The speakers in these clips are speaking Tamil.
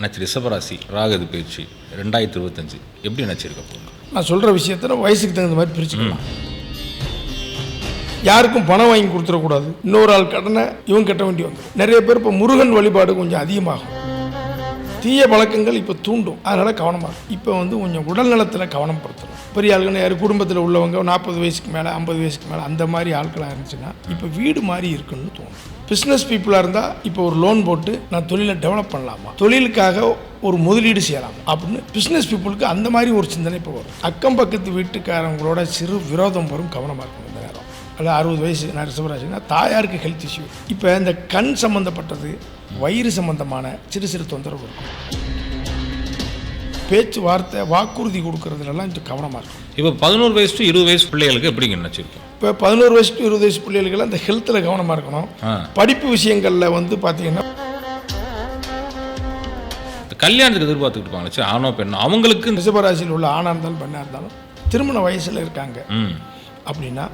அண்ணாச்சி ரிஷபராசி ராகது பயிற்சி ரெண்டாயிரத்தி இருபத்தஞ்சு. எப்படி அண்ணாச்சி போகணும் நான் சொல்கிற விஷயத்த வயசுக்கு தகுந்த மாதிரி பிரிச்சுக்கலாம். யாருக்கும் பணம் வாங்கி கொடுத்துடக்கூடாது. இன்னொரு ஆள் கடனை இவன் கட்ட வேண்டி வந்துடும் நிறைய பேர் இப்போ முருகன் வழிபாடு கொஞ்சம் அதிகமாகும். தீய பழக்கங்கள் இப்போ தூண்டும். அதனால் கவனமாக இருக்கும் இப்போ வந்து கொஞ்சம் உடல் நலத்தில் கவனம் படுத்தணும் பெரிய ஆளுங்க யார்? குடும்பத்தில் உள்ளவங்க நாற்பது வயசுக்கு மேலே ஐம்பது வயசுக்கு மேலே அந்த மாதிரி ஆட்களாக இருந்துச்சுன்னா இப்போ வீடு மாதிரி இருக்குன்னு தோணும். பிஸ்னஸ் பீப்புளாக இருந்தால் இப்போ ஒரு லோன் போட்டு நான் தொழிலை டெவலப் பண்ணலாமா? தொழிலுக்காக ஒரு முதலீடு செய்யலாம் அப்படின்னு பிஸ்னஸ் பீப்புளுக்கு அந்த மாதிரி ஒரு சிந்தனை இப்போ வரும். அக்கம் பக்கத்து வீட்டுக்காரங்களோட சிறு விரோதம் வரும் கவனமாக இருக்கும் இந்த நேரம். அல்ல அறுபது வயசு நான் ரிசவராஜினா தாயாருக்கு ஹெல்த் இஷ்யூ இப்போ இந்த கண் சம்மந்தப்பட்டது வயிறு சம்மந்தமான சிறு சிறு தொந்தரவு இருக்கும். பேச்சுவார்த்தை வாக்குறுதி கொடுக்கறதுலலாம் கொஞ்சம் கவனமாக இருக்கும் இப்போ பதினோரு வயசு டு இருபது வயசு பிள்ளைகளுக்கு எப்படிங்க அண்ணாச்சி இருக்கும் இப்போ பதினோரு வயசு to இருபது வயசு பிள்ளைகளுக்கெல்லாம் இந்த ஹெல்த்தில் கவனமாக இருக்கணும். படிப்பு விஷயங்களில் வந்து பார்த்தீங்கன்னா கல்யாணத்துக்கு எதிர்பார்த்துக்கிட்டு இருப்பாங்க சரி ஆணோ பெண்ணோ. அவங்களுக்கு ரிஷபராசியில் உள்ள ஆணாக இருந்தாலும் பெண்ணாக இருந்தாலும் திருமண வயசில் இருக்காங்க. ம். அப்படின்னா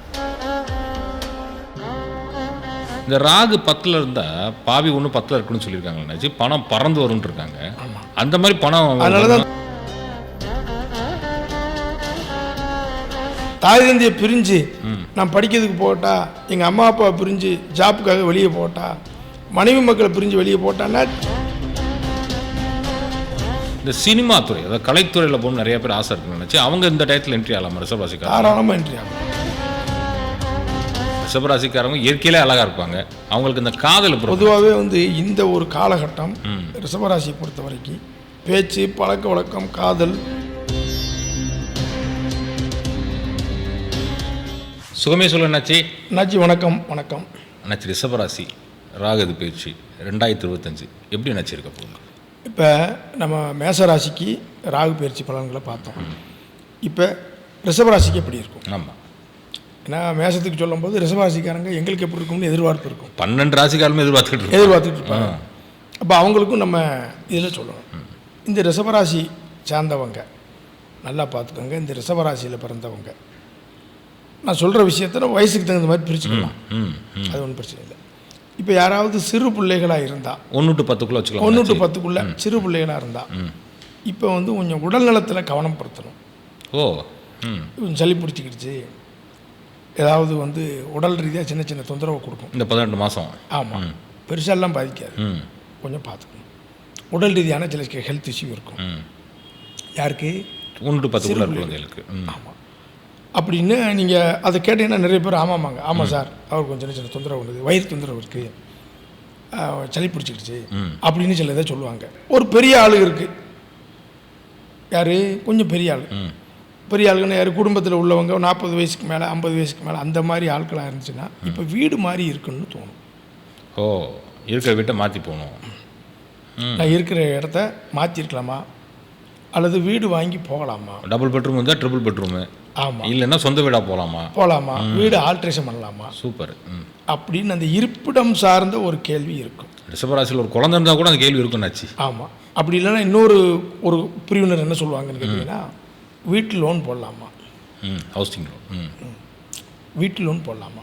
இந்த ராகு பத்தில் இருந்தால் பாவி ஒன்று பத்தில் இருக்குன்னு சொல்லியிருக்காங்க பணம் பறந்து வரும்னு இருக்காங்க. அந்த மாதிரி பணம் அதனால தான் தாய் தந்தையை பிரிஞ்சு நான் படிக்கிறதுக்கு போட்டா எங்கள் அம்மா அப்பா பிரிஞ்சு ஜாப்புக்காக வெளியே போட்டா மனைவி மக்களை பிரிஞ்சு வெளியே போட்டான்னா இந்த சினிமா துறை அதாவது கலைத்துறையில் போகணும் நிறைய பேர் ஆசை இருக்குன்னு நினச்சி அவங்க இந்த டயத்தில் என்ட்ரி ஆகலாம் ரிஷபராசிக்காரங்க? தாராளமாக என்ட்ரி ஆகும் ரிஷபராசிக்காரங்க இயற்கையிலே அழகாக இருப்பாங்க. அவங்களுக்கு இந்த காதல் பொதுவாகவே வந்து இந்த ஒரு காலகட்டம். ரிஷபராசியை பொறுத்த வரைக்கும் பேச்சு பழக்க வழக்கம் காதல் சுகமே சொல்ல என்னாச்சு அண்ணாச்சி வணக்கம் வணக்கம். அண்ணாச்சி ரிஷபராசி ராகது பயிற்சி ரெண்டாயிரத்தி இருபத்தஞ்சு. எப்படி அண்ணாச்சி இருக்க போகுது? இப்போ நம்ம மேசராசிக்கு ராகு பயிற்சி பலன்களை பார்த்தோம். இப்போ ரிஷபராசிக்கு எப்படி இருக்கும்? ஆமாம் ஏன்னா மேசத்துக்கு சொல்லும்போது ரிஷபராசிக்காரங்க எங்களுக்கு எப்படி இருக்கும்னு எதிர்பார்ப்பு இருக்கும். பன்னெண்டு ராசிக்காரமே எதிர்பார்த்துக்கிட்டு இருக்கோம் எதிர்பார்த்துட்டு இருப்பாங்க. அப்போ அவங்களுக்கும் நம்ம இதில் சொல்லணும். இந்த ரிஷபராசி சார்ந்தவங்க நல்லா பார்த்துக்கோங்க. இந்த ரிஷபராசியில் பிறந்தவங்க நான் சொல்கிற விஷயத்த வயசுக்கு தகுந்த மாதிரி பிரிச்சுக்கலாம். அது ஒன்றும் பிரச்சனை இல்லை. இப்போ யாராவது சிறு பிள்ளைகளாக இருந்தால் ஒன்று டு பத்துக்குள்ளே வச்சுக்கலாம். ஒன்று டு. பத்துக்குள்ளே சிறு பிள்ளைகளாக இருந்தால் இப்போ வந்து கொஞ்சம் உடல் நலத்தில் கவனம் படுத்தணும் ஓ கொஞ்சம் சளி பிடிச்சிக்கிடுச்சு. ஏதாவது வந்து உடல் ரீதியாக சின்ன சின்ன தொந்தரவு கொடுக்கும். இந்த பதினெட்டு மாதம் ஆமாம் பெருசாலாம் பாதிக்காது. கொஞ்சம் பார்த்துக்கணும். உடல் ரீதியான சில ஹெல்த் இஷ்யூ இருக்கும். ம். யாருக்கு? ஒன்று டு இருக்க குழந்தைகளுக்கு. ஆமாம் அப்படின்னு நீங்கள் அதை கேட்டீங்கன்னா நிறைய பேர் ஆமாமாங்க. ஆமாம் சார். அவருக்கு கொஞ்சம் சின்ன சின்ன தொந்தரவு வந்தது. வயிறு தொந்தரவு இருக்குது சளி பிடிச்சிக்கிடுச்சு. அப்படின்னு சில இதை சொல்லுவாங்க. ஒரு பெரிய ஆளு இருக்குது யார்? கொஞ்சம் பெரிய ஆள். பெரிய ஆளுங்கன்னா யார்? குடும்பத்தில் உள்ளவங்க நாற்பது வயசுக்கு மேலே ஐம்பது வயசுக்கு மேலே அந்த மாதிரி ஆட்களாக இருந்துச்சுன்னா இப்போ வீடு மாதிரி இருக்குன்னு தோணும். ஓ இருக்கிற வீட்டை மாற்றி போகணும். நான் இருக்கிற இடத்த மாற்றிருக்கலாமா அல்லது வீடு வாங்கி போகலாமா? டபுள் பெட்ரூம் இருந்தால் ட்ரிபிள் பெட்ரூமு. ஆமாம் இல்லைன்னா சொந்த வீடாக போகலாமா போகலாமா வீடு ஆல்ட்ரேஷன் பண்ணலாமா? சூப்பர். அப்படின்னு அந்த இருப்பிடம் சார்ந்த ஒரு கேள்வி இருக்கும். ரிஷபராசியில் ஒரு குழந்தை இருந்தால் கூட அந்த கேள்வி இருக்குன்னாச்சு ஆமாம் அப்படி இல்லைன்னா இன்னொரு ஒரு பிரிவினர் என்ன சொல்லுவாங்கன்னு கேட்டிங்கன்னா வீட்டு லோன் போடலாமா? ஹவுசிங் லோன் வீட்டு லோன் போடலாமா?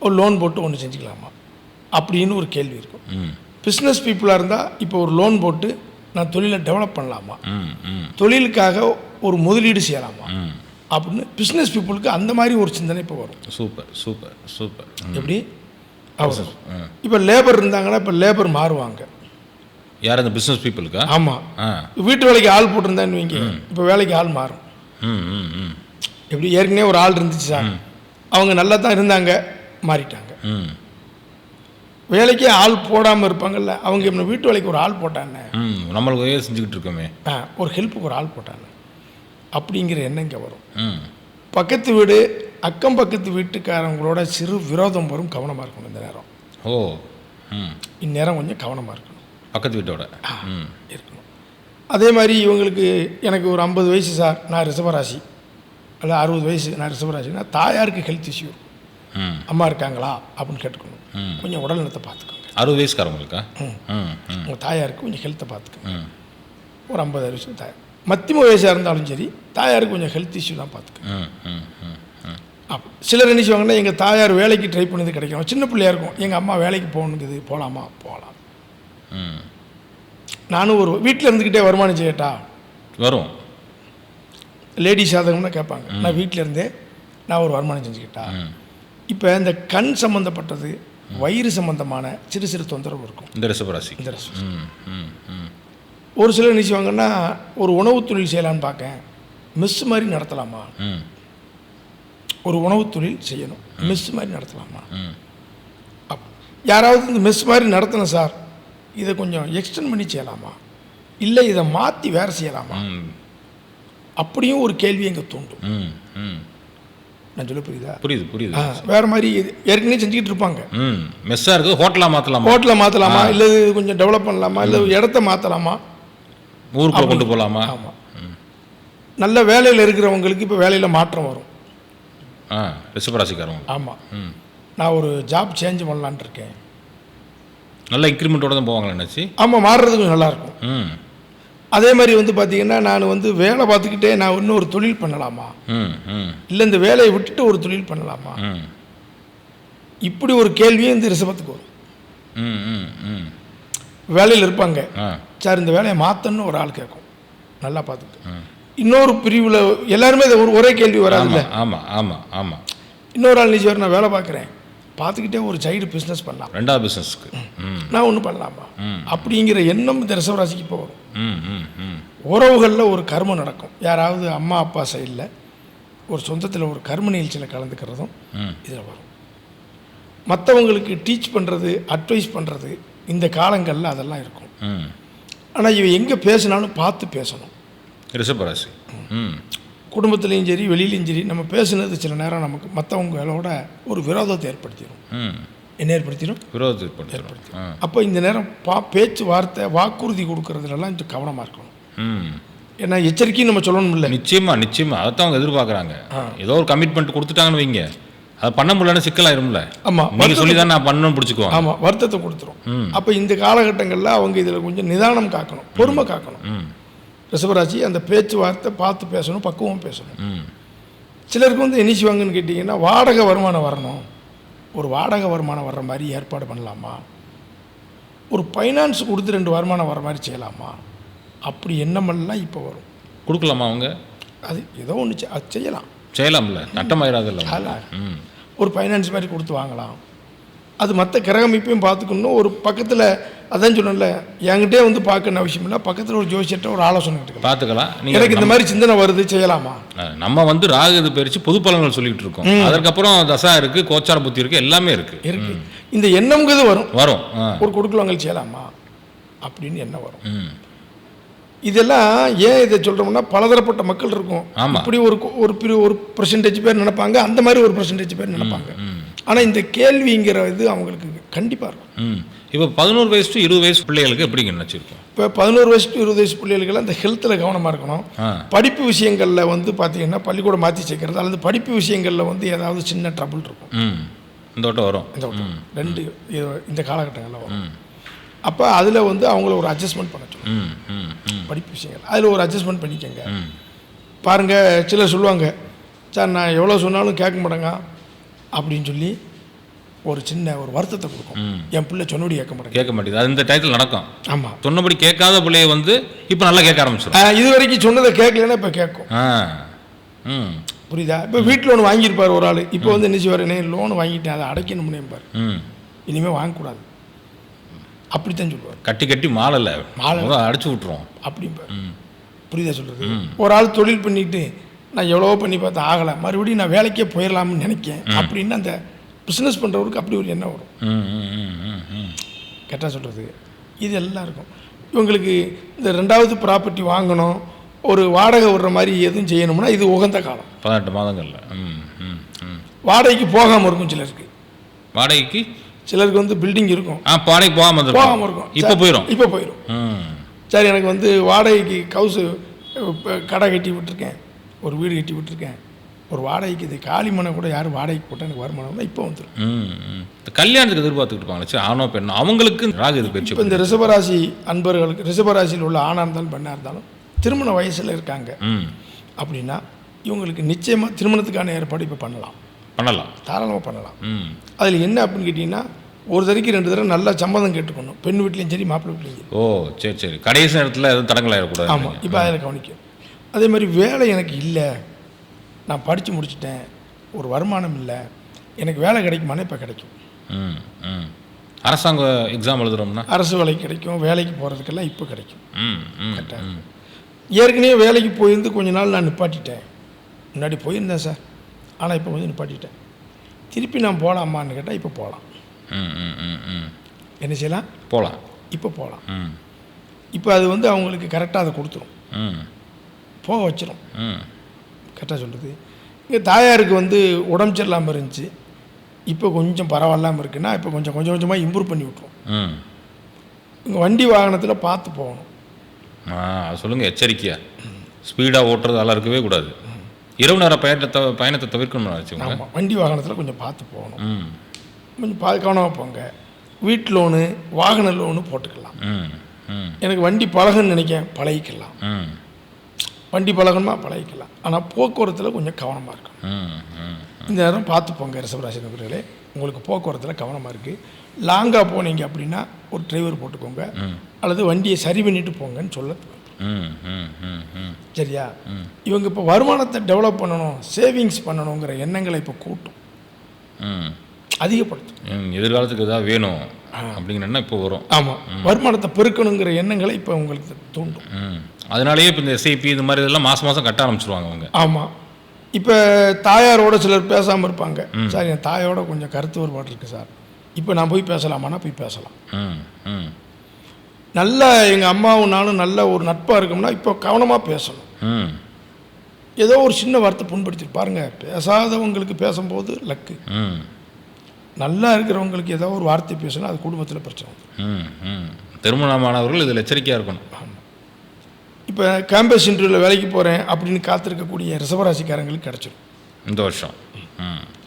ஒரு லோன் போட்டு ஒன்று செஞ்சுக்கலாமா? அப்படின்னு ஒரு கேள்வி இருக்கும். பிஸ்னஸ் பீப்புளாக இருந்தால் இப்போ ஒரு லோன் போட்டு நான் தொழிலை டெவலப் பண்ணலாமா? தொழிலுக்காக ஒரு முதலீடு செய்யலாமா? அப்படின்னு பிஸ்னஸ் பீப்புளுக்கு அந்த மாதிரி ஒரு சிந்தனை இப்போ வரும். Super super super. எப்படி? அவசரம். இப்போ லேபர் இருந்தாங்கன்னா இப்போ லேபர் மாறுவாங்க. யார் அந்த பிஸ்னஸ் பீப்புளுக்கா ஆமாம் வீட்டு வேலைக்கு ஆள் போட்டிருந்தான்னு வைங்க. இப்போ வேலைக்கு ஆள் மாறும். எப்படி? ஏற்கனவே ஒரு ஆள் இருந்துச்சு சார். அவங்க நல்லா தான் இருந்தாங்க மாறிட்டாங்க. ம். வேலைக்கே ஆள் போடாமல் இருப்பாங்கல்ல அவங்க வீட்டு வேலைக்கு ஒரு ஆள் போட்டாங்க ம் நம்மளுக்கு செஞ்சுக்கிட்டு இருக்கோமே. ஒரு ஹெல்ப்புக்கு ஒரு ஆள் போட்டாங்க அப்படிங்கிற எண்ணம் இங்கே வரும். ம். பக்கத்து வீடு அக்கம் பக்கத்து வீட்டுக்காரங்களோட சிறு விரோதம் வரும் கவனமாக இருக்கணும் இந்த நேரம். ஓ இந்நேரம் கொஞ்சம் கவனமாக இருக்கணும். பக்கத்து வீட்டோட. இருக்கணும். அதே மாதிரி இவங்களுக்கு எனக்கு ஒரு ஐம்பது வயசு சார் நான் ரிஷபராசி. அல்ல அறுபது வயசு நான் ரிஷபராசினா தாயாருக்கு ஹெல்த் இஷ்யூ ம். அம்மா இருக்காங்களா? அப்படின்னு கேட்டுக்கணும். கொஞ்சம் உடல் நலத்தை பார்த்துக்கோங்க. அறுபது வயசுக்காரவங்களுக்கா? உங்கள் தாயாருக்கு கொஞ்சம் ஹெல்த்தை பார்த்துக்கோங்க. ஒரு ஐம்பது வயசு தாயார் மத்தியம வயசாக இருந்தாலும் சரி தாயாருக்கு கொஞ்சம் ஹெல்த் இஷ்யூ தான் ம் அப்போ சிலர் என்ன செய்வாங்கன்னா எங்கள் தாயார் வேலைக்கு ட்ரை பண்ணது கிடைக்கும். சின்ன பிள்ளையா இருக்கும். எங்கள் அம்மா வேலைக்கு போகணுங்குது போகலாமா. போகலாம் நானும் ஒரு வீட்டில் இருந்துக்கிட்டே வருமானம் செய்யட்டா? வரும். லேடி சாதகம்னு கேட்பாங்க. நான் வீட்டில் இருந்தே நான் ஒரு வருமானம் செஞ்சுக்கிட்டா. இப்போ இந்த கண் சம்மந்தப்பட்டது வயிறு சம்பந்தமான சிறு சிறு தொந்தரவு இருக்கும். இந்த ரிஷபராசி இந்த ரசம் ம் ம் ம். ஒரு சிலர் என்ன செய்வாங்கன்னா ஒரு உணவு தொழில் செய்யலான்னு பார்க்கேன். மிஸ் மாதிரி நடத்தலாமா? ஒரு உணவு தொழில் செய்யணும். மிஸ் மாதிரி நடத்தலாமா? அப் யாராவது இந்த மிஸ் மாதிரி நடத்தணும் சார். இதை கொஞ்சம் எக்ஸ்டெண்ட் பண்ணி செய்யலாமா? இல்லை இதை மாற்றி வேறு செய்யலாமா? அப்படியும் ஒரு கேள்வி எங்கே தூண்டும் நான் சொல்ல புரியுதா? புரியுது புரியுது. வேற மாதிரி ஏற்கனவே செஞ்சுக்கிட்டு இருப்பாங்க. மெஸ்ஸாக இருக்குது ஹோட்டலாக மாற்றலாமா ஹோட்டலை மாற்றலாமா இல்லை கொஞ்சம் டெவலப் பண்ணலாமா? இல்லை இடத்த மாற்றலாமா ஊருக்குள்ளே கொண்டு போகலாமா ஆமாம் நல்ல வேலையில் இருக்கிறவங்களுக்கு இப்போ வேலையில் மாற்றம் வரும். ஆ ரிஷபராசிக்காரங்க ஆமாம் நான் ஒரு ஜாப் சேஞ்ச் பண்ணலான்ட்டு இருக்கேன். நல்ல இன்க்ரிமெண்ட்டோட தான் போவாங்களா என்னாச்சு? ஆமாம் மாறுறது கொஞ்சம் நல்லாயிருக்கும். ம். அதே மாதிரி வந்து பார்த்தீங்கன்னா நான் வந்து வேலை பார்த்துக்கிட்டே நான் இன்னும் ஒரு தொழில் பண்ணலாமா? இல்லை இந்த வேலையை விட்டுட்டு ஒரு தொழில் பண்ணலாமா? இப்படி ஒரு கேள்வியே இந்த ரிசபத்துக்கு வரும். வேலையில் இருப்பாங்க. சார் இந்த வேலையை மாற்றணும்னு ஒரு ஆள் கேட்கும். நல்லா பார்த்துட்டு. இன்னொரு பிரிவில் எல்லாருமே இது ஒரு ஒரே கேள்வி வராதுல்ல? ஆமாம் ஆமாம் ஆமாம் இன்னொரு ஆள் நிச்சயம் நான் வேலை பார்க்குறேன். பார்த்துக்கிட்டே ஒரு சைடு பிஸ்னஸ் பண்ணலாம். ரெண்டாவது பிஸ்னஸ்க்கு நான் ஒன்றும் பண்ணலாமா. அப்படிங்கிற எண்ணம் இந்த ரிசவராசிக்கு இப்போ வரும். உறவுகளில் ஒரு கர்மம் நடக்கும். யாராவது அம்மா அப்பா சைடில் ஒரு சொந்தத்தில் ஒரு கர்ம நிகழ்ச்சியில் கலந்துக்கிறதும் இதில் வரும். மற்றவங்களுக்கு டீச் பண்ணுறது அட்வைஸ் பண்ணுறது இந்த காலங்களில் அதெல்லாம் இருக்கும். ஆனால் இவன் எங்கே பேசினாலும் பார்த்து பேசணும். ரிஷபராசி. ம். குடும்பத்துலேயும் சரி வெளியிலையும் சரி நம்ம பேசுனது சில நேரம் நமக்கு மற்றவங்களோட ஒரு விரோதத்தை ஏற்படுத்திடும் என்ன ஏற்படுத்திடும் விரோதத்தை ஏற்படுத்தும் ஆ. அப்போ இந்த நேரம் பா பேச்சு வார்த்தை வாக்குறுதி கொடுக்கறதுலலாம் கொஞ்சம் கவனமாக இருக்கணும். ஏன்னா எச்சரிக்கையும் நம்ம சொல்லணும் இல்லை நிச்சயமா நிச்சயமா. அதைத்தான் அவங்க எதிர்பார்க்குறாங்க. ஏதோ ஒரு கமிட்மெண்ட் கொடுத்துட்டாங்கன்னு வைங்க. அதை பண்ண முடியலன்னு சிக்கலாயிரும்ல. ஆமாம் நீங்க சொல்லி தான் நான் பண்ணணும்னு பிடிச்சிக்குவாங்க. ஆமாம் வருத்தத்தை கொடுத்துரும். அப்போ இந்த காலகட்டங்களில் அவங்க இதில் கொஞ்சம் நிதானம் காக்கணும் பொறுமை காக்கணும். ரிஷபராசி அந்த பேச்சுவார்த்தை பார்த்து பேசணும் பக்குவம் பேசணும். சிலருக்கு வந்து என்ன செய்வாங்கன்னு கேட்டிங்கன்னா வாடகை வருமானம் வரணும். ஒரு வாடகை வருமானம் வர்ற மாதிரி ஏற்பாடு பண்ணலாமா? ஒரு ஃபைனான்ஸ் கொடுத்து ரெண்டு வருமானம் வர மாதிரி செய்யலாமா? அப்படி எண்ணமெல்லாம் இப்போ வரும். கொடுக்கலாமா அவங்க? அது ஏதோ ஒன்று செய்யலாம். செய்யலாம்ல நட்டமாயிராதுல்ல ஒரு ஃபைனான்ஸ் மாதிரி கொடுத்து வாங்கலாம். அது மற்ற கிரகமைப்பையும் பார்த்துக்கணும். ஒரு பக்கத்தில் அதான் சொன்னேன்ல என்கிட்டே வந்து பார்க்கணும் அவசியம் இல்லை. பக்கத்தில் ஒரு ஜோசியர்கிட்ட ஒரு ஆலோசனை பார்த்துக்கலாம். எனக்கு இந்த மாதிரி சிந்தனை வருது செய்யலாமா? நம்ம வந்து ராகு இது பிரித்து பொது பலன்கள் சொல்லிட்டு இருக்கோம். அதற்கப்புறம் தசா இருக்கு கோச்சார புத்தி இருக்கு எல்லாமே இருக்கு. இருக்கு. இந்த எண்ணம்ங்கிறது வரும். வரும். ஒரு கொடுக்கலவங்கள் செய்யலாமா? அப்படின்னு என்ன வரும். இதெல்லாம் ஏன் இதை சொல்கிறோம்னா பலதரப்பட்ட மக்கள் இருக்கும். இப்படி ஒரு ஒரு பிரி ஒரு பர்சன்டேஜ் பேர் நினைப்பாங்க. அந்த மாதிரி ஒரு பர்சன்டேஜ் பேர் நினைப்பாங்க. ஆனால் இந்த கேள்விங்கிற இது அவங்களுக்கு கண்டிப்பாக இருக்கும். இப்போ பதினோரு வயசு to இருபது வயசு பிள்ளைகளுக்கு எப்படிங்க நினச்சிருக்கோம் இப்போ பதினோரு வயசு to இருபது வயசு பிள்ளைகளுக்கெல்லாம் இந்த ஹெல்த்தில் கவனமாக இருக்கணும். படிப்பு விஷயங்களில் வந்து பார்த்தீங்கன்னா பள்ளிக்கூடம் மாற்றி சேர்க்கறது அல்லது படிப்பு விஷயங்களில் வந்து ஏதாவது சின்ன ட்ரபிள் இருக்கும். இந்த வட்டம் வரும். இந்த வட்டம். ரெண்டு இந்த காலகட்டங்களில் வரும். அப்போ அதில் வந்து அவங்கள ஒரு அட்ஜஸ்ட்மெண்ட் பண்ண ம் படிப்பு விஷயங்கள். அதில் ஒரு அட்ஜஸ்ட்மெண்ட் பண்ணிக்கங்க. ம். பாருங்க சிலர் சொல்லுவாங்க சார் நான் எவ்வளோ சொன்னாலும் கேட்க மாட்டேங்க அப்படின்னு சொல்லி ஒரு சின்ன ஒரு வருத்தத்தை கொடுக்கும். என் பிள்ளை சொன்னபடி கேட்க மாட்டேங்க. கேட்க மாட்டேங்குது. அது இந்த டயத்தில் நடக்கும். ஆமாம் சொன்னபடி கேட்காத பிள்ளைய வந்து இப்போ நல்லா கேட்க ஆரம்பிச்சிடும். இது வரைக்கும் சொன்னதை கேட்கலன்னா இப்போ கேட்கும். புரியுதா? இப்போ வீட்டில் ஒன்று வாங்கியிருப்பார் ஒரு ஆள். இப்போ வந்து என்ன செய்வார்? என்ன லோன் வாங்கிட்டேன் அதை அடைக்கணும்னு பாரு இனிமேல் வாங்கக்கூடாது. அப்படித்தான் சொல்லுவார். கட்டி கட்டி மாலலை. மாலை. அடிச்சு விட்ருவோம் அப்படிம்பார் புரியுதா சொல்கிறது ஒரு ஆள் தொழில் பண்ணிட்டு நான் எவ்வளவோ பண்ணி பார்த்தா ஆகலை. மறுபடியும் நான் வேலைக்கே போயிடலாம்னு நினைக்கேன். அப்படின்னு அந்த பிஸ்னஸ் பண்ணுறவருக்கு அப்படி ஒரு எண்ணம் வரும். கரெக்டாக சொல்கிறது இது எல்லாம் இருக்கும். இவங்களுக்கு இந்த ரெண்டாவது ப்ராப்பர்ட்டி வாங்கணும் ஒரு வாடகை விடுற மாதிரி எதுவும் செய்யணும்னா இது உகந்த காலம். பதினெட்டு மாதங்கள்ல. வாடகைக்கு போகாமல் இருக்கும் சிலருக்கு. வாடகைக்கு? சிலருக்கு வந்து பில்டிங் இருக்கும். ஆ வாடகைக்கு போகாமல் போகாமல் வந்துருக்கோம் இருக்கும். இப்போ போயிடும் இப்போ போயிடும் சரி எனக்கு வந்து வாடகைக்கு கவுசு கடை கட்டி விட்டுருக்கேன். ஒரு வீடு கட்டி விட்டுருக்கேன். ஒரு வாடகைக்கு இது காலி மனை கூட யாரும் வாடகைக்கு போட்டால் எனக்கு வருமானம்னா இப்போ வந்துடும் இந்த கல்யாணத்துக்கு எதிர்பார்த்துக்கிட்டு இருப்பாங்க. சரி ஆணோ பெண்ணோ அவங்களுக்கு ராகு இது இப்போ இந்த ரிஷபராசி அன்பர்களுக்கு ரிஷபராசியில் உள்ள ஆணாக இருந்தாலும் பெண்ணாக இருந்தாலும் திருமண வயசில் இருக்காங்க. ம். அப்படின்னா இவங்களுக்கு நிச்சயமாக திருமணத்துக்கான ஏற்பாடு இப்போ பண்ணலாம். பண்ணலாம். தாராளமாக பண்ணலாம். ம். அதில் என்ன அப்படின்னு கேட்டிங்கன்னா ஒரு தடவைக்கு ரெண்டு தடவை நல்லா சம்மதம் கேட்டுக்கணும். பெண் வீட்லேயும் சரி மாப்பிள்ளை வீட்லேயும் சரி. ஓ சரி சரி. கடைசி நேரத்தில் எதுவும் தடங்கலாயிடக்கூடாது ஆமாம் இப்போ அதில் கவனிக்கும் அதே மாதிரி வேலை எனக்கு இல்லை. நான் படித்து முடிச்சிட்டேன். ஒரு வருமானம் இல்லை. எனக்கு வேலை கிடைக்குமானா இப்போ கிடைக்கும். ம் ம். அரசாங்க எக்ஸாம் எழுதுறோம்னா? அரசு வேலைக்கு கிடைக்கும். வேலைக்கு போகிறதுக்கெல்லாம் இப்போ கிடைக்கும். ம் ம் ஏற்கனவே வேலைக்கு போயிருந்து கொஞ்ச நாள் நான் நிப்பாட்டிட்டேன். முன்னாடி போயிருந்தேன் சார். ஆனால் இப்போ வந்து நிப்பாட்டிட்டேன். திருப்பி நான் போகலாமான்னு கேட்டால் இப்போ போகலாம் என்ன செய்யலாம்? போகலாம் இப்போ போகலாம் ம். இப்போ அது வந்து அவங்களுக்கு கரெக்டாக அதை கொடுத்துரும். ம். போக வச்சிரும். ம். கரெக்டாக சொல்கிறது இங்கே தாயாருக்கு வந்து உடம்பு சரியில்லாமல் இருந்துச்சு. இப்போ கொஞ்சம் பரவாயில்லாமல் இருக்குன்னா இப்போ கொஞ்சம் கொஞ்சம் கொஞ்சமாக இம்ப்ரூவ் பண்ணி விட்ருவோம் ம். இங்கே வண்டி வாகனத்தில் பார்த்து போகணும். சொல்லுங்கள் எச்சரிக்கையா. ஸ்பீடாக ஓட்டுறது அதெல்லாம் இருக்கவே கூடாது. இரவு நேர பயணத்தை பயணத்தை தவிர்க்கணும்னு வச்சுக்கோங்க வண்டி வாகனத்தில் கொஞ்சம் பார்த்து போகணும். ம். கொஞ்சம் பா கவனமாக போங்க. வீட்டு லோனு வாகன லோனு போட்டுக்கலாம். எனக்கு வண்டி பழகுன்னு நினைக்கேன் பழகிக்கலாம். ம். வண்டி பழகணுமா? பழகிக்கலாம். ஆனால் போக்குவரத்தில் கொஞ்சம் கவனமாக இருக்கணும். ம் ம் இந்த நேரம் பார்த்து போங்க ரிசர்வராசி நபர்களே உங்களுக்கு போக்குவரத்தில் கவனமாக இருக்குது லாங்காக போனீங்க அப்படின்னா ஒரு டிரைவர் போட்டுக்கோங்க. அல்லது வண்டியை சரி பண்ணிட்டு போங்கன்னு சொல்ல சரியா? இவங்க இப்போ வருமானத்தை டெவலப் பண்ணணும் சேவிங்ஸ் பண்ணணுங்கிற எண்ணங்களை இப்போ கூட்டும். ம். அதிகப்படுத்தும். எதிர்காலத்துக்கு எதாவது வேணும் அப்படிங்கிற இப்போ வரும். ஆமாம் வருமானத்தை பெருக்கணுங்கிற எண்ணங்களை இப்போ உங்களுக்கு தூண்டும். அதனாலேயே இப்போ இந்த எஸ்ஐபி இது மாதிரி இதெல்லாம் மாதம் மாதம் கட்ட ஆரம்பிச்சிருவாங்க அவங்க. ஆமாம் இப்போ தாயாரோட சிலர் பேசாமல் இருப்பாங்க. சார் என் தாயோட கொஞ்சம் கருத்து வேறுபாடு இருக்குது சார். இப்போ நான் போய் பேசலாமான்னா போய் பேசலாம். நல்ல எங்கள் அம்மாவும் நானும் நல்ல ஒரு நட்பாக இருக்கோம்னா இப்போ கவனமாக பேசணும். ம். ஏதோ ஒரு சின்ன வார்த்தை புண்படுத்திட்டு பாருங்க. பேசாதவங்களுக்கு பேசும்போது லக்கு. ம். நல்லா இருக்கிறவங்களுக்கு ஏதோ ஒரு வார்த்தை பேசணும் அது குடும்பத்தில் பிரச்சனை திருமணமானவர்கள் இதில் எச்சரிக்கையாக இருக்கணும். இப்போ கேம்பஸ் இன்டர்வியூவில் வேலைக்கு போகிறேன் அப்படின்னு காத்திருக்கக்கூடிய ரிசவராசிக்காரங்களுக்கு கிடச்சிடும் இந்த வருஷம்.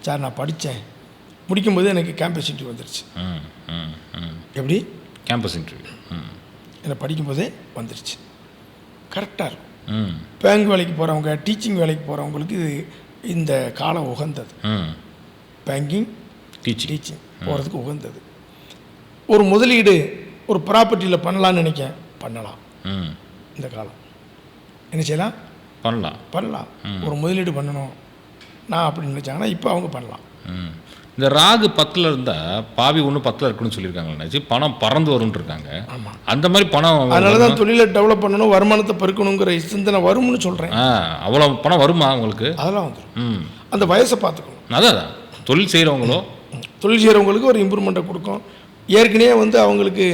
சார் நான் படித்தேன் முடிக்கும்போது எனக்கு கேம்பஸ் இன்டர்வியூ வந்துருச்சு. எப்படி? கேம்பஸ் இன்டர்வியூ ம். என்னை படிக்கும்போதே வந்துருச்சு. கரெக்டாக இருக்கும். ம். பேங்க் வேலைக்கு போகிறவங்க டீச்சிங் வேலைக்கு போகிறவங்களுக்கு இது இந்த காலம் உகந்தது. ம். பேங்கிங் டீச்சிங் டீச்சிங் போகிறதுக்கு உகந்தது. ஒரு முதலீடு ஒரு ப்ராப்பர்ட்டியில் பண்ணலாம்னு நினைக்கேன் பண்ணலாம். ம். இந்த காலம். என்ன செய்யலாம்? பண்ணலாம். பண்ணலாம். ஒரு முதலீடு பண்ணணும். நான் அப்படி நினச்சாங்கன்னா இப்போ அவங்க பண்ணலாம். ம். இந்த ராகு பத்தில் இருந்தால் பாவி ஒன்று பத்தில் இருக்குன்னு சொல்லியிருக்காங்க நினச்சி பணம் பறந்து வரும்னு இருக்காங்க. ஆமாம் அந்த மாதிரி பணம் அதனால தான் தொழிலை டெவலப் பண்ணணும் வருமானத்தை பெருக்கணுங்கிற சிந்தனை வரும்னு சொல்கிறேன் அவ்வளோ பணம் வருமா உங்களுக்கு? அதெல்லாம் வந்துடும் ம். அந்த வயசை பார்த்துக்கணும். அதான். தொழில் செய்கிறவங்களோ தொழில் செய்கிறவங்களுக்கு ஒரு இம்ப்ரூவ்மெண்ட்டை கொடுக்கும். ஏற்கனவே வந்து அவங்களுக்கு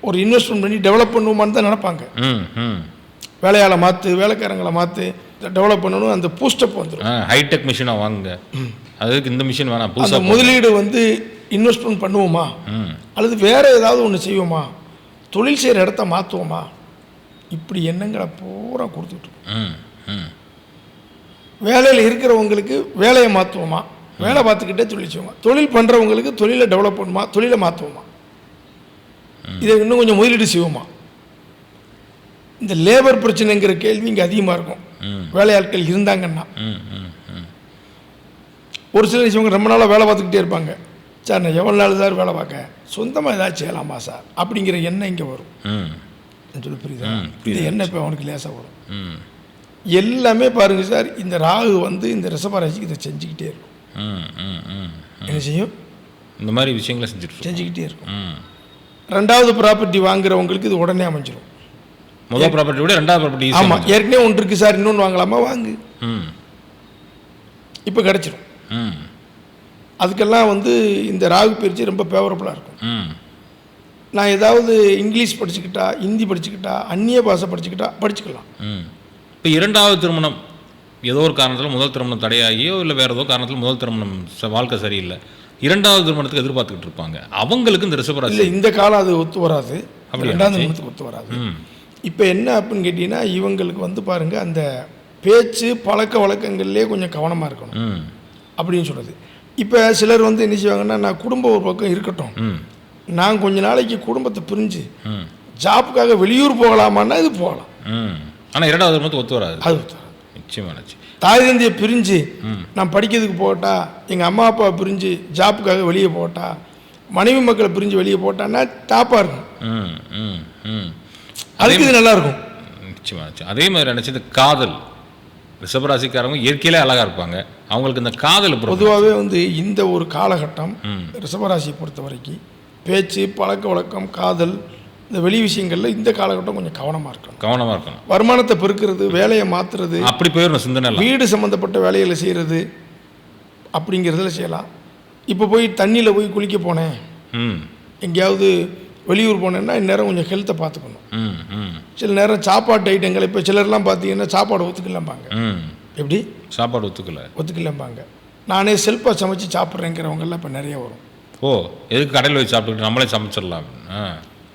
ஒரு இன்வெஸ்ட்மெண்ட் பண்ணி டெவலப் பண்ணுவோமான்னு தான் நினைப்பாங்க. ம் ம். வேலையாளை மாற்று வேலைக்காரங்களை மாற்று டெவலப் பண்ணணும் அந்த பூஸ்டப் வந்துடும் ஹைடெக் மிஷினாக வாங்குங்க. அதுக்கு இந்த மிஷின் வேணாம் அந்த முதலீடு வந்து இன்வெஸ்ட்மெண்ட் பண்ணுவோமா? அல்லது வேற ஏதாவது ஒன்று செய்வோமா? தொழில் செய்கிற இடத்த மாற்றுவோமா இப்படி எண்ணங்களை பூரா கொடுத்துட்டு வேலையில் இருக்கிறவங்களுக்கு வேலையை மாற்றுவோமா வேலை பார்த்துக்கிட்டே தொழில் செய்வோமா தொழில் பண்ணுறவங்களுக்கு தொழிலை டெவலப் பண்ணுமா தொழிலை மாற்றுவோமா இதை இன்னும் கொஞ்சம் முதலீடு செய்வோமா? இந்த லேபர் பிரச்சனைங்கிற கேள்வி இங்கே அதிகமாக இருக்கும். வேலையாட்கள் இருந்தாங்கன்னா. ஒரு சிலர் இவங்க ரொம்ப நாளாக வேலை பார்த்துக்கிட்டே இருப்பாங்க. சார் நான் எவ்வளோ நாள் சார் வேலை பார்க்க? சொந்தமாக ஏதாச்சும் செய்யலாமா சார்? அப்படிங்கிற எண்ணம் இங்கே வரும். சொல்லி புரியுதா? ம், இந்த எண்ணம் இப்போ அவனுக்கு லேசாக வரும். ம். எல்லாமே பாருங்க சார் இந்த ராகு வந்து இந்த ரிஷபராசிக்கு இதை செஞ்சுக்கிட்டே இருக்கும். என்ன செய்யும்? இந்த மாதிரி விஷயங்களை செஞ்சுட்டு. செஞ்சுக்கிட்டே இருக்கும். ரெண்டாவது ப்ராப்பர்ட்டி வாங்குறவங்களுக்கு இது உடனே அமைஞ்சிரும். முதல் ப்ராப்பர்ட்டி விட ரெண்டாவது ப்ராப்பர்ட்டி ஆமாம் ஏற்கனவே ஒன்று இருக்குது சார் இன்னொன்று வாங்கலாமா? வாங்கு. ம். இப்போ கிடச்சிரும். ம். அதுக்கெல்லாம் வந்து இந்த ராகு பயிற்சி ரொம்ப ஃபேவரபுளாக இருக்கும். ம். நான் ஏதாவது இங்கிலீஷ் படிச்சுக்கிட்டா ஹிந்தி படிச்சுக்கிட்டா அந்நிய பாஷை படிச்சுக்கிட்டா படிச்சுக்கலாம். ம். இப்போ இரண்டாவது திருமணம். ஏதோ ஒரு காரணத்தில் முதல் திருமணம் தடையாகியோ இல்லை வேறு ஏதோ காரணத்தில் முதல் திருமணம் வாழ்க்கை சரியில்லை. இரண்டாவது திருமணத்துக்கு எதிர்பார்த்துக்கிட்டு இருப்பாங்க. அவங்களுக்கு இந்த ரிஷபராசி இல்லை இந்த காலம் அது ஒத்து வராது. அப்படியா, ரெண்டாவது சரி. நிமிடத்துக்கு ஒத்து வராது. இப்போ என்ன அப்படின்னு கேட்டிங்கன்னா இவங்களுக்கு வந்து பாருங்க அந்த பேச்சு பழக்க வழக்கங்கள்லேயே கொஞ்சம் கவனமாக இருக்கணும். அப்படின்னு சொல்கிறது இப்போ சிலர் வந்து என்ன செய்வாங்கன்னா நான் குடும்பம் ஒரு பக்கம் இருக்கட்டும். நான் கொஞ்ச நாளைக்கு குடும்பத்தை பிரிஞ்சு ஜாப்புக்காக வெளியூர் போகலாமான்னா இது போகலாம். ஆனால் இரண்டாவது திருமணத்துக்கு ஒத்து வராது. அது ஒத்து வராது. நிச்சயமாச்சு தாய் தந்தையை பிரிஞ்சு. நான் படிக்கிறதுக்கு போகட்டா எங்கள் அம்மா அப்பா பிரிஞ்சு ஜாப்புக்காக வெளியே போகட்டா மனைவி மக்களை பிரிஞ்சு வெளியே போட்டான்னா டாப்பாக இருக்கும். ம் ம் ம். அதுக்கு இது நல்லா இருக்கும் நிச்சயமா நிச்சயம். அதே மாதிரி நினச்சி இந்த காதல். ரிஷபராசிக்காரங்க இயற்கையிலே அழகாக இருப்பாங்க. அவங்களுக்கு இந்த காதல்? பொதுவாகவே வந்து இந்த ஒரு காலகட்டம் ரிஷபராசியை பொறுத்த வரைக்கும் பேச்சு பழக்க வழக்கம் காதல் இந்த வெளி விஷயங்களில் இந்த காலகட்டம் கொஞ்சம் கவனமாக இருக்கணும். கவனமாக இருக்கணும். வருமானத்தை பெருக்கிறது வேலையை மாற்றுறது அப்படி போயிடணும் சிந்தனை வீடு சம்மந்தப்பட்ட வேலைகளை செய்கிறது அப்படிங்கிறதுல செய்யலாம். இப்போ போய் தண்ணியில் போய் குளிக்க போனேன். ம். எங்கேயாவது வெளியூர் போனேன்னா இந்நேரம் கொஞ்சம் ஹெல்த்தை பார்த்துக்கணும். ம் ம். சில நேரம் சாப்பாட்டு ஐட்டங்கள் இப்போ சிலர்லாம் பார்த்தீங்கன்னா சாப்பாடு ஒத்துக்கலாம்பாங்க. ம். எப்படி? சாப்பாடு ஒத்துக்கல. ஒத்துக்கலாம்பாங்க. நானே செல்ஃபாக சமைச்சு சாப்பிட்றேங்கிறவங்கெல்லாம் இப்போ நிறைய வரும். ஓ எதுக்கு கடையில் வச்சு சாப்பிட்டுக்கிட்டு நம்மளே சமைச்சிடலாம்.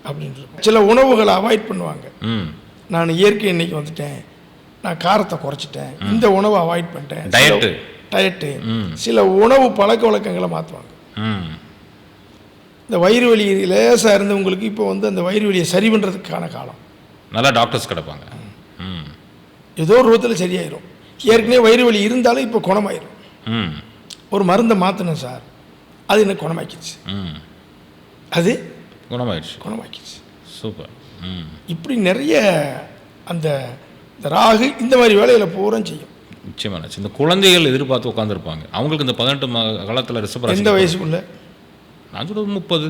இருக்கும் சில உணவுகளை அவாய்ட் பண்ணுவாங்க. ம். நான் இயற்கை இன்னைக்கு வந்துட்டேன். நான் காரத்தை குறைச்சிட்டேன். இந்த உணவை அவாய்ட் பண்ணிட்டேன். Diet. டயட்டு ம். சில உணவு பழக்க வழக்கங்களை மாற்றுவாங்க ம். இந்த வயிறு வலி லேசாக இருந்தவங்களுக்கு இப்போ வந்து அந்த வயிறு வலியை சரி பண்ணுறதுக்கான காலம். நல்லா டாக்டர்ஸ் கிடப்பாங்க. ம். ஏதோ ஒரு ரூபத்தில் சரியாயிரும். ஏற்கனவே வயிறு வலி இருந்தாலும் இப்போ குணமாயிரும். ம். ஒரு மருந்தை மாற்றணும் சார். அது எனக்கு குணமாக்கிடுச்சு. ம். அது குணமாயிடுச்சு. குணமாக்கிடுச்சு சூப்பர். இப்படி நிறைய அந்த இந்த ராகு இந்த மாதிரி வேலைகளை பூரா செய்யும். நிச்சயமான இந்த குழந்தைகள் எதிர்பார்த்து உட்காந்துருப்பாங்க அவங்களுக்கு இந்த பதினெட்டு காலத்தில் ரிஷபராசி எந்த வயசுக்குள்ள? நான் சொல்றது முப்பது.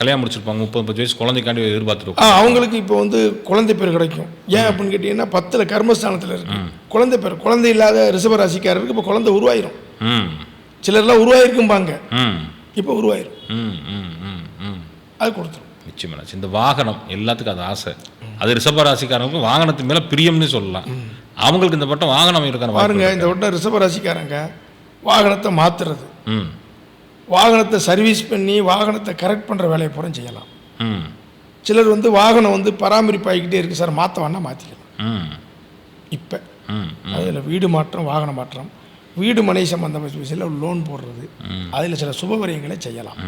கல்யாணம் முடிச்சிருப்பாங்க முப்பது முப்பது வயசு குழந்தைக்காண்டி எதிர்பார்த்துட்டு ஆ அவங்களுக்கு இப்போ வந்து குழந்தை பேர் கிடைக்கும். ஏன் அப்படின்னு கேட்டிங்கன்னா பத்தில் கர்மஸ்தானத்தில் இருக்கு. குழந்தை பேர் குழந்தை இல்லாத ரிஷபராசிக்காரருக்கு இப்போ குழந்தை உருவாயிரும். சிலர்லாம் உருவாயிருக்கும்பாங்க. இப்போ உருவாயிரும். அது கொடுத்துரும். நிச்சயமான இந்த வாகனம் எல்லாத்துக்கும் அது ஆசை. அது ரிஷபராசிக்காரங்களுக்கு வாகனத்து மேலே பிரியம்னு சொல்லலாம். அவங்களுக்கு இந்த பட்டம் வாகனம் இருக்கான பாருங்க இந்த வட்டம் ரிஷபராசிக்காரங்க வாகனத்தை மாற்றுறது வாகனத்தை சர்வீஸ் பண்ணி வாகனத்தை கரெக்ட் பண்ணுற வேலையை பூரா செய்யலாம். சிலர் வந்து வாகனம் வந்து பராமரிப்பாகிக்கிட்டே இருக்குது சார் மாற்ற வேணா மாற்றிக்கலாம் இப்போ அதில் வீடு மாற்றம் வாகன மாற்றம் வீடு மனை சம்பந்தப்பட்ட விஷயத்தில் லோன் போடுறது அதில் சில சுபவரியங்களை செய்யலாம்.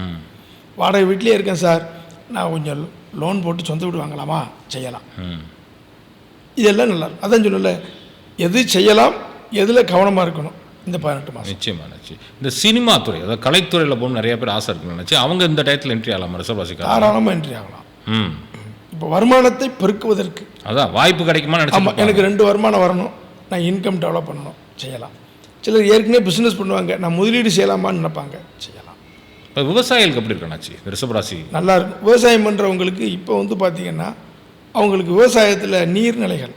வாடகை வீட்டிலே இருக்கேன் சார். நான் கொஞ்சம் லோன் போட்டு சொந்த வீடு வாங்கலாமா? செய்யலாம். ம். இதெல்லாம் நல்லா அதான் சொல்லல எது செய்யலாம் எதில் கவனமாக இருக்கணும்? இந்த பதினெட்டு மாதம் நிச்சயமா நிச்சயம். இந்த சினிமா துறை அதாவது கலைத்துறையில் போகணும் நிறைய பேர் ஆசை இருக்குன்னு நினச்சி அவங்க இந்த டயத்தில் என்ட்ரி ஆகலாம் ரிஷபராசிக்காரங்க தாராளமாக என்ட்ரி ஆகலாம். ம். இப்போ வருமானத்தை பெருக்குவதற்கு. அதான் வாய்ப்பு கிடைக்குமா ஆமாம் நினச்சி எனக்கு ரெண்டு வருமானம் வரணும். நான் இன்கம் டெவலப் பண்ணணும். செய்யலாம். சிலர் ஏற்கனவே பிஸ்னஸ் பண்ணுவாங்க. நான் முதலீடு செய்யலாமான்னு நினைப்பாங்க. செய்யலாம். இப்போ விவசாயிகளுக்கு எப்படி இருக்கணாச்சு ரிஷபராசி நல்லா இருக்கும் விவசாயம் பண்ணுறவங்களுக்கு இப்போ வந்து பார்த்திங்கன்னா அவங்களுக்கு விவசாயத்தில் நீர்நிலைகள்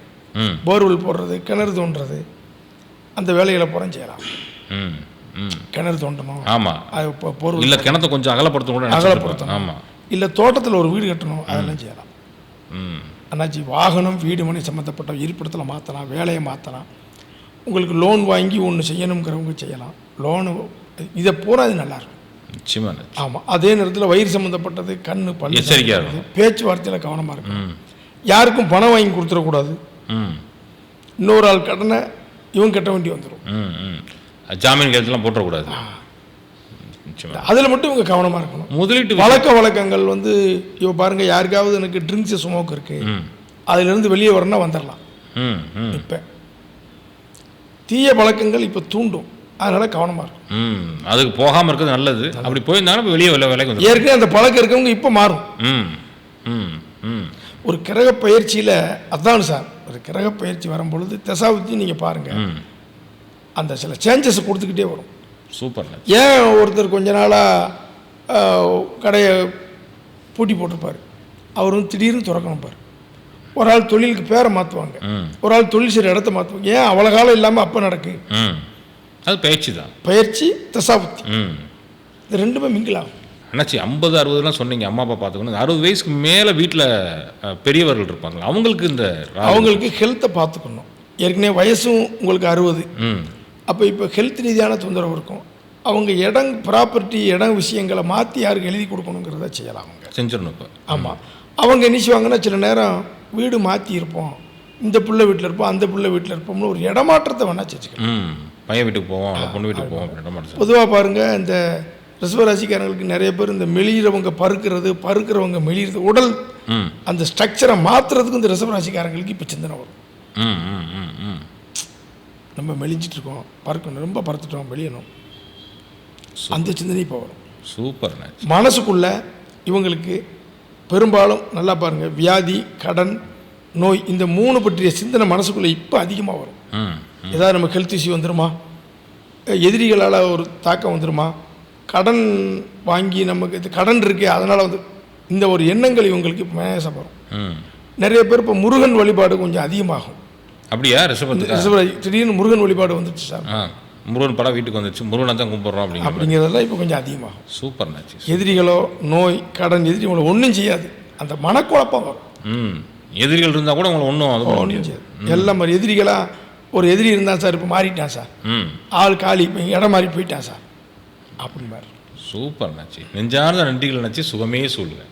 போர்வெல் போடுறது கிணறு தோண்டுறது அந்த வேலைகளை புறம் செய்யலாம். கிணறு தோண்டணும். ஆமாம் அது இப்போ போர்வெல் இல்லை கிணத்தை கொஞ்சம் அகலப்படுத்தணும் அகலப்படுத்தணும். ஆமாம் இல்லை தோட்டத்தில் ஒரு வீடு கட்டணும். அதெல்லாம் செய்யலாம். அண்ணாச்சி வாகனம் வீடு மனை சம்மந்தப்பட்ட இருப்பிடத்தில் மாற்றலாம் வேலையை மாற்றலாம் உங்களுக்கு லோன் வாங்கி ஒன்று செய்யணுங்கிறவங்க செய்யலாம். லோனு இதை பூரா இது நல்லாயிருக்கும் நிச்சயமா ஆமாம் அதே நேரத்தில் வயிறு சம்மந்தப்பட்டது கண்ணு பல்லு எச்சரிக்கையா சம்மந்தப்பட்டது, பேச்சுவார்த்தையில் கவனமாக இருக்கும் யாருக்கும் பணம் வாங்கி கொடுத்துடக்கூடாது. ம். இன்னொரு ஆள் கடனை இவன் கட்ட வேண்டி வந்துடும் ஜாமீன் கையெழுத்துலாம் போட்டுறக்கூடாது. நிச்சயமா. அதில் மட்டும் இவங்க கவனமாக இருக்கணும். முதலீட்டு பழக்க வழக்கங்கள் வந்து இப்போ பாருங்கள் யாருக்காவது எனக்கு ட்ரிங்க்ஸ் ஸ்மோக் இருக்குது அதிலிருந்து வெளியே வரணும்னா வந்துடலாம் இப்போ தீய பழக்கங்கள் இப்போ தூண்டும். அதனால் கவனமாக இருக்கும் ம் அதுக்கு போகாமல் இருக்கிறது நல்லது. அப்படி இப்ப வெளியே வேலை வேலைக்கு வந்து ஏற்கனவே அந்த பழக்கம் இருக்கவங்க இப்போ மாறும். ம் ம் ம். ஒரு கிரக பயிற்சியில் அதான் சார் ஒரு கிரக பயிற்சி வரும்பொழுது தசாபுத்தி நீங்கள் பாருங்கள் அந்த சில சேஞ்சஸ் கொடுத்துக்கிட்டே வரும். சூப்பர்ண்ண ஏன் ஒருத்தர் கொஞ்ச நாளாக கடையை பூட்டி போட்டிருப்பார். அவர் வந்து திடீர்னு திறக்கணும் பாரு. ஒரு ஆள் தொழிலுக்கு பேரை மாற்றுவாங்க ஒரு ஆள் தொழில் செய்கிற இடத்த மாற்றுவாங்க ஏன் அவ்வளோ காலம் இல்லாமல் அப்போ நடக்கு? ம். அது பயிற்சி தான். பயிற்சி தசாபுத்தி. ம். இது ரெண்டுமே மிங்கிள் ஆகும். அண்ணாச்சி ஐம்பது அறுபதுலாம் சொன்னீங்க அம்மா அப்பா பார்த்துக்கணும். அறுபது வயசுக்கு மேலே வீட்டில் பெரியவர்கள் இருப்பாங்க அவங்களுக்கு இந்த அவங்களுக்கு ஹெல்த்தை பார்த்துக்கணும். ஏற்கனவே வயசும் உங்களுக்கு அறுபது. ம். அப்போ இப்போ ஹெல்த் ரீதியான தொந்தரவு இருக்கும். அவங்க இடம் ப்ராப்பர்ட்டி இடம் விஷயங்களை மாற்றி யாருக்கு எழுதி கொடுக்கணுங்கிறத செய்யலாம் அவங்க. செஞ்சிடணும் இப்போ. ஆமாம் அவங்க என்ன செய்வாங்கன்னா சில நேரம் வீடு மாற்றி இருப்போம். இந்த புள்ள வீட்டில் இருப்போம் அந்த புள்ள வீட்டில் இருப்போம்னு ஒரு இடமாற்றத்தை வேணால் செஞ்சுக்கலாம். ம். பையன் வீட்டுக்கு போவோம் இல்லை பொண்ணு வீட்டுக்கு போவோம் அப்படின்ற மாதிரி. பொதுவாக பாருங்கள் இந்த ரிசவராசிக்காரங்களுக்கு நிறைய பேர் இந்த மெலிகிறவங்க பருக்கிறது பருக்கிறவங்க மெலிகிறது உடல் அந்த ஸ்ட்ரக்சரை மாற்றுறதுக்கு இந்த ரிசவராசிக்காரங்களுக்கு இப்போ சிந்தனை வரும். நம்ம மெலிஞ்சிட்டு இருக்கோம் பறக்கணும் ரொம்ப பறத்துட்டோம் வெளியணும் அந்த சிந்தனை இப்போ வரும். சூப்பர் மனசுக்குள்ள இவங்களுக்கு பெரும்பாலும் நல்லா பாருங்க வியாதி கடன் நோய் இந்த மூணு பற்றிய சிந்தனை மனசுக்குள்ள இப்போ அதிகமாக வரும். ஏதாவது நம்ம ஹெல்த் இஷ்யூ வந்துருமா? எதிரிகளால் ஒரு தாக்கம் வந்துருமா? கடன் வாங்கி நமக்கு இது கடன் இருக்கே அதனால் வந்து இந்த ஒரு எண்ணங்கள் இவங்களுக்கு மேசம் வரும். நிறைய பேர் இப்போ முருகன் வழிபாடு கொஞ்சம் அதிகமாகும். அப்படியா? ரிஷபத்துக்கா திடீர்னு முருகன் வழிபாடு வந்துடுச்சு சார். முருகன் படம் வீட்டுக்கு வந்துச்சு முருகனை தான் கும்பிட்றோம் அப்படிங்கிற மாதிரி. அப்படிங்கிறதெல்லாம் இப்போ கொஞ்சம் அதிகமாகும். சூப்பர் அண்ணாச்சி எதிரிகளோ நோய் கடன் எதிரி உங்களை ஒன்றும் செய்யாது. அந்த மனக்குழப்பம் வரும். ம் எதிரிகள் இருந்தால் கூட உங்களை ஒன்றும் ஒன்றும் செய்யாது. எல்லாம் எதிரிகளாக ஒரு எதிரி இருந்தான் சார் இப்போ மாறிட்டான் சார். ம். ஆள் காலி இப்போ இடம் மாறி போயிட்டான் சார். அப்படி மாதிரி சூப்பர் அண்ணாச்சி நெஞ்சார்ந்த நன்றிகள் நினச்சி சுகமே சொல்லுவேன்.